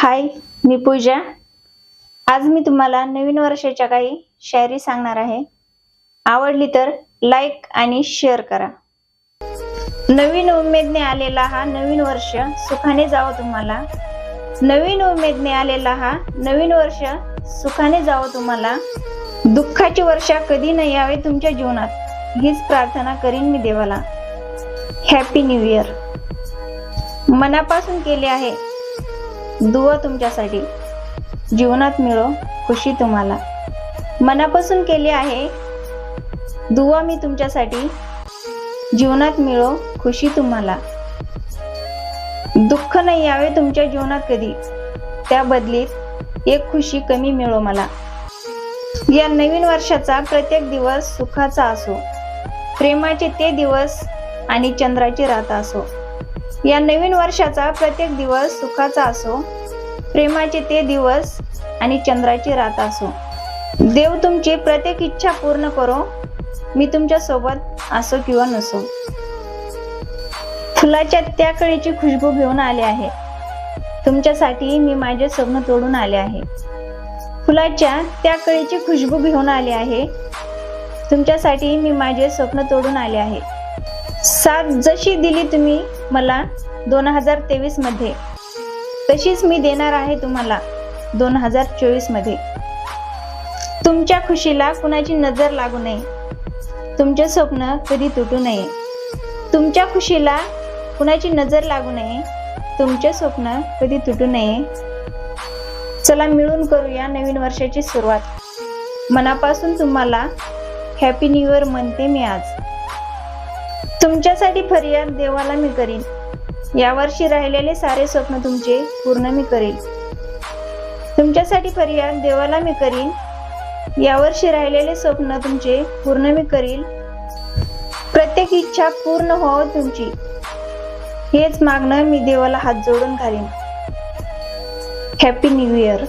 हाय मी पूजा. आज मी तुम्हाला नवीन वर्षाच्या काही शायरी सांगणार आहे. आवडली तर लाईक आणि शेअर करा. नवीन उमेदने आलेला हा नवीन वर्ष सुखाने जावं तुम्हाला. नवीन उमेदने आलेला हा नवीन वर्ष सुखाने जावं तुम्हाला. दुःखाची वर्षा कधी न यावे तुमच्या जीवनात हीच प्रार्थना करीन मी देवाला. हॅपी न्यू इयर मनापासून केले आहे दुवा तुमच्यासाठी. जीवनात मिळो खुशी तुम्हाला. मनापासून केली आहे. दुवा मी तुमच्यासाठी. जीवनात मिळो खुशी तुम्हाला. दुःख नाही यावे तुमच्या जीवनात कधी. त्या बदलीत एक खुशी कमी मिळो मला. या नवीन वर्षाचा प्रत्येक दिवस सुखाचा असो. प्रेमाचे ते दिवस आणि चंद्राची रात असो. या नवीन वर्षाचा प्रत्येक दिवस सुखाचा असो प्रेमाचे ते दिवस आणि चंद्राची रात असो. देव तुमची प्रत्येक इच्छा पूर्ण करो मी तुमच्यासोबत असो किंवा नसो. फुलाच्या त्या कळीची खुशबू घेऊन आले आहे. तुमच्यासाठी मी माझे स्वप्न तोडून आले आहे. फुलाच्या त्या कळीची खुशबू घेऊन आले आहे. तुमच्यासाठी मी माझे स्वप्न तोडून आले आहे. साथ जशी दिली तुम्ही मला दोन हजार तेवीसमध्ये तशीच मी देणार आहे तुम्हाला दोन हजार चोवीसमध्ये तुमच्या खुशीला कुणाची नजर लागू नये. तुमचे स्वप्न कधी तुटू नये. तुमच्या खुशीला कुणाची नजर लागू नये. तुमचे स्वप्न कधी तुटू नये. चला मिळून करूया नवीन वर्षाची सुरुवात. मनापासून तुम्हाला हॅपी न्यू इयर म्हणते मी आज. तुमच्यासाठी फरियाद देवाला मी करीन. यावर्षी राहिलेले सारे स्वप्न तुमचे पूर्ण मी करेन. तुमच्यासाठी फरियाद देवाला मी करीन. यावर्षी राहिलेले स्वप्न तुमचे पूर्ण मी करील प्रत्येक इच्छा पूर्ण हो तुमची. हेच मागणं मी देवाला हात जोडून घालीन. Happy new year